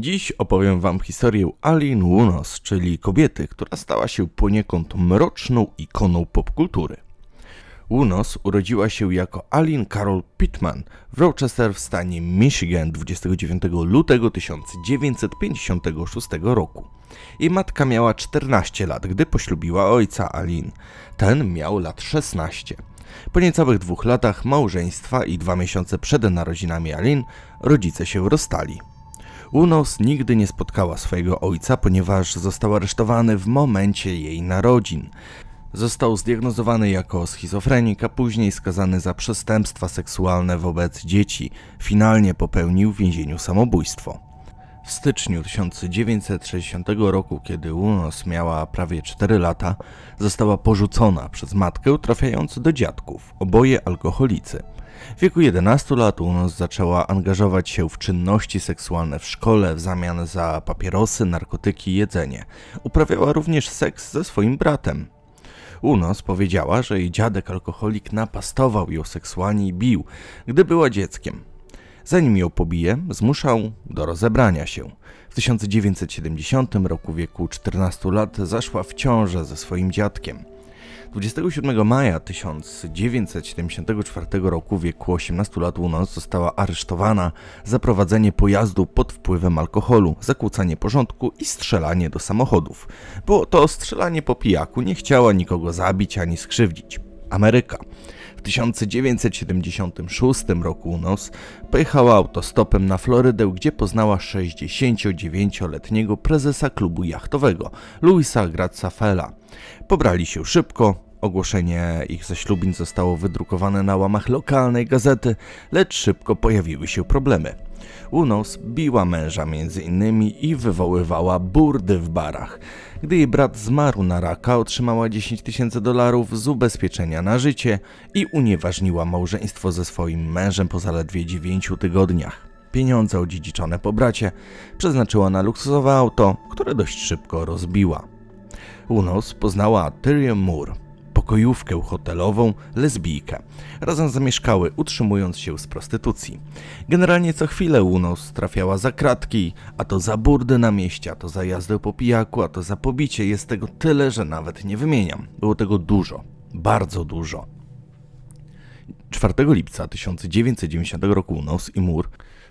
Dziś opowiem wam historię Aline Wunos, czyli kobiety, która stała się poniekąd mroczną ikoną popkultury. Wunos urodziła się jako Aline Carol Pittman w Rochester w stanie Michigan 29 lutego 1956 roku. Jej matka miała 14 lat, gdy poślubiła ojca Aline. Ten miał lat 16. Po niecałych dwóch latach małżeństwa i dwa miesiące przed narodzinami Aline rodzice się rozstali. Unos nigdy nie spotkała swojego ojca, ponieważ został aresztowany w momencie jej narodzin. Został zdiagnozowany jako schizofrenik, a później skazany za przestępstwa seksualne wobec dzieci. Finalnie popełnił w więzieniu samobójstwo. W styczniu 1960 roku, kiedy Unos miała prawie 4 lata, została porzucona przez matkę, trafiając do dziadków, oboje alkoholicy. W wieku 11 lat Unos zaczęła angażować się w czynności seksualne w szkole w zamian za papierosy, narkotyki i jedzenie. Uprawiała również seks ze swoim bratem. Unos powiedziała, że jej dziadek alkoholik napastował ją seksualnie i bił, gdy była dzieckiem. Zanim ją pobije, zmuszał do rozebrania się. W 1970 roku wieku 14 lat zaszła w ciążę ze swoim dziadkiem. 27 maja 1974 roku w wieku 18 lat Unos została aresztowana za prowadzenie pojazdu pod wpływem alkoholu, zakłócanie porządku i strzelanie do samochodów. Było to strzelanie po pijaku, nie chciała nikogo zabić ani skrzywdzić. Ameryka. W 1976 roku Unos pojechała autostopem na Florydę, gdzie poznała 69-letniego prezesa klubu jachtowego, Louisa Grazafela. Pobrali się szybko, ogłoszenie ich zaślubin zostało wydrukowane na łamach lokalnej gazety, lecz szybko pojawiły się problemy. Unos biła męża między innymi i wywoływała burdy w barach. Gdy jej brat zmarł na raka, otrzymała 10 tysięcy dolarów z ubezpieczenia na życie i unieważniła małżeństwo ze swoim mężem po zaledwie 9 tygodniach. Pieniądze odziedziczone po bracie przeznaczyła na luksusowe auto, które dość szybko rozbiła. Unos poznała Tyrion Moore, pokojówkę hotelową, lesbijkę. Razem zamieszkały, utrzymując się z prostytucji. Generalnie co chwilę Unos trafiała za kratki, a to za burdy na mieście, a to za jazdę po pijaku, a to za pobicie. Jest tego tyle, że nawet nie wymieniam. Było tego dużo, bardzo dużo. 4 lipca 1990 roku Unos i Moore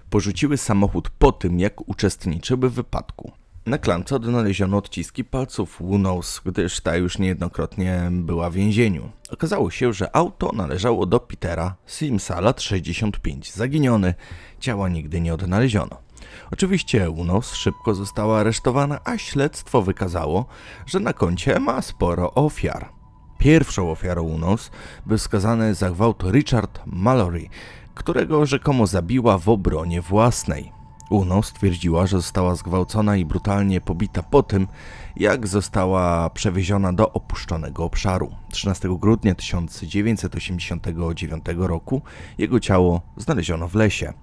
porzuciły samochód po tym, jak uczestniczyły w wypadku. Na klamce odnaleziono odciski palców Wunos, gdyż ta już niejednokrotnie była w więzieniu. Okazało się, że auto należało do Petera Simsa, lat 65, zaginiony. Ciała nigdy nie odnaleziono. Oczywiście Unos szybko została aresztowana, a śledztwo wykazało, że na koncie ma sporo ofiar. Pierwszą ofiarą Unos był skazany za gwałt Richard Mallory, którego rzekomo zabiła w obronie własnej. Uno stwierdziła, że została zgwałcona i brutalnie pobita po tym, jak została przewieziona do opuszczonego obszaru. 13 grudnia 1989 roku jego ciało znaleziono w lesie.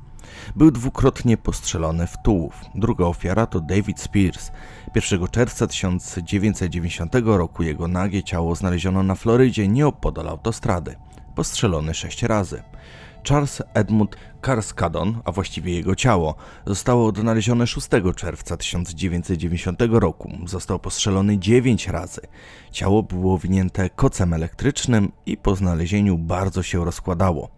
Był dwukrotnie postrzelony w tułów. Druga ofiara to David Spears. 1 czerwca 1990 roku jego nagie ciało znaleziono na Florydzie nieopodal autostrady. Postrzelony sześć razy. Charles Edmund Carskadon, a właściwie jego ciało, zostało odnalezione 6 czerwca 1990 roku. Został postrzelony 9 razy. Ciało było owinięte kocem elektrycznym i po znalezieniu bardzo się rozkładało.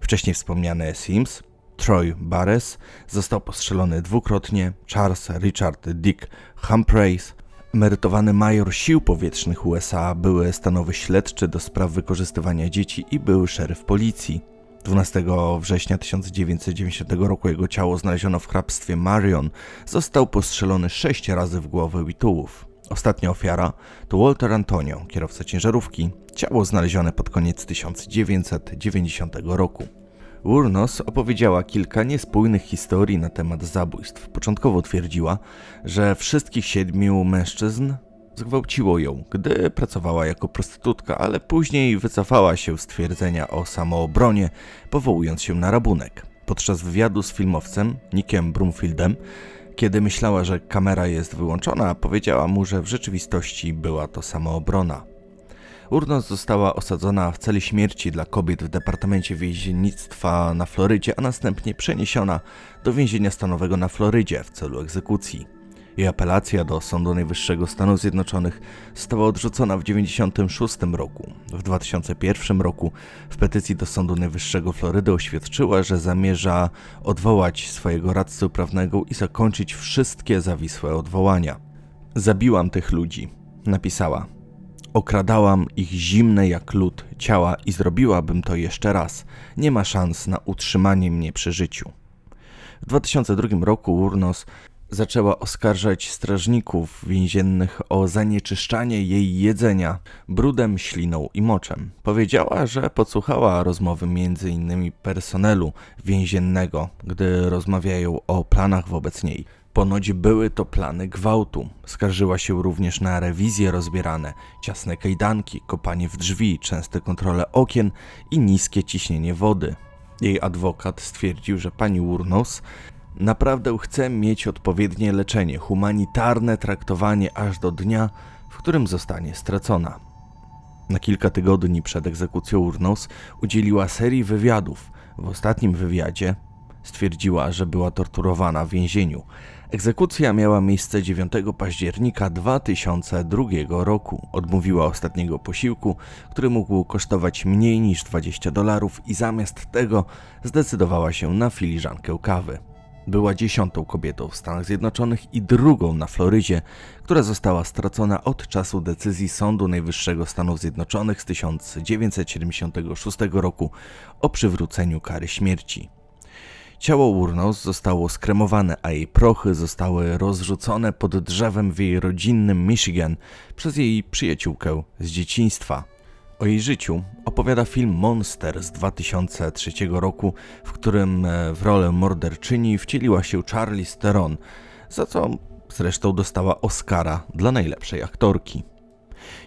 Wcześniej wspomniany Sims, Troy Barres, został postrzelony dwukrotnie, Charles Richard Dick Humphreys, emerytowany major sił powietrznych USA, były stanowy śledczy do spraw wykorzystywania dzieci i były szeryf policji. 12 września 1990 roku jego ciało znaleziono w hrabstwie Marion. Został postrzelony sześć razy w głowę i tułów. Ostatnia ofiara to Walter Antonio, kierowca ciężarówki. Ciało znalezione pod koniec 1990 roku. Urnos opowiedziała kilka niespójnych historii na temat zabójstw. Początkowo twierdziła, że wszystkich siedmiu mężczyzn Zgwałciło ją, gdy pracowała jako prostytutka, ale później wycofała się z twierdzenia o samoobronie, powołując się na rabunek. Podczas wywiadu z filmowcem Nickiem Brumfieldem, kiedy myślała, że kamera jest wyłączona, powiedziała mu, że w rzeczywistości była to samoobrona. Urnos została osadzona w celi śmierci dla kobiet w Departamencie Więziennictwa na Florydzie, a następnie przeniesiona do więzienia stanowego na Florydzie w celu egzekucji. Jej apelacja do Sądu Najwyższego Stanów Zjednoczonych została odrzucona w 1996 roku. W 2001 roku w petycji do Sądu Najwyższego Florydy oświadczyła, że zamierza odwołać swojego radcę prawnego i zakończyć wszystkie zawisłe odwołania. Zabiłam tych ludzi, napisała. Okradałam ich zimne jak lód ciała i zrobiłabym to jeszcze raz. Nie ma szans na utrzymanie mnie przy życiu. W 2002 roku Urnos zaczęła oskarżać strażników więziennych o zanieczyszczanie jej jedzenia brudem, śliną i moczem. Powiedziała, że podsłuchała rozmowy innymi personelu więziennego, gdy rozmawiają o planach wobec niej. Ponoć były to plany gwałtu. Skarżyła się również na rewizje rozbierane, ciasne kajdanki, kopanie w drzwi, częste kontrole okien i niskie ciśnienie wody. Jej adwokat stwierdził, że pani Urnos naprawdę chce mieć odpowiednie leczenie, humanitarne traktowanie aż do dnia, w którym zostanie stracona. Na kilka tygodni przed egzekucją Urnos udzieliła serii wywiadów. W ostatnim wywiadzie stwierdziła, że była torturowana w więzieniu. Egzekucja miała miejsce 9 października 2002 roku. Odmówiła ostatniego posiłku, który mógł kosztować mniej niż 20 dolarów i zamiast tego zdecydowała się na filiżankę kawy. Była dziesiątą kobietą w Stanach Zjednoczonych i drugą na Florydzie, która została stracona od czasu decyzji Sądu Najwyższego Stanów Zjednoczonych z 1976 roku o przywróceniu kary śmierci. Ciało Urnos zostało skremowane, a jej prochy zostały rozrzucone pod drzewem w jej rodzinnym Michigan przez jej przyjaciółkę z dzieciństwa. O jej życiu opowiada film Monster z 2003 roku, w którym e, w rolę morderczyni wcieliła się Charlize Theron, za co zresztą dostała Oscara dla najlepszej aktorki.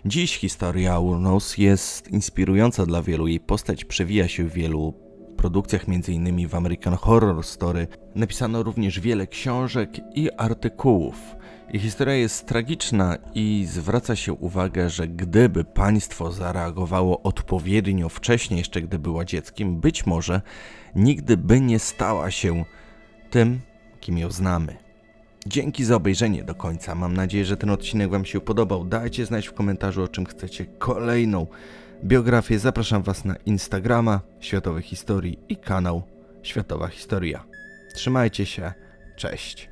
Dziś historia Urnos jest inspirująca dla wielu. Jej postać przewija się w wielu produkcjach, m.in. w American Horror Story. Napisano również wiele książek i artykułów. Ich historia jest tragiczna i zwraca się uwagę, że gdyby państwo zareagowało odpowiednio wcześniej, jeszcze gdy była dzieckiem, być może nigdy by nie stała się tym, kim ją znamy. Dzięki za obejrzenie do końca. Mam nadzieję, że ten odcinek Wam się podobał. Dajcie znać w komentarzu, o czym chcecie kolejną biografię. Zapraszam Was na Instagrama Światowej Historii i kanał Światowa Historia. Trzymajcie się. Cześć.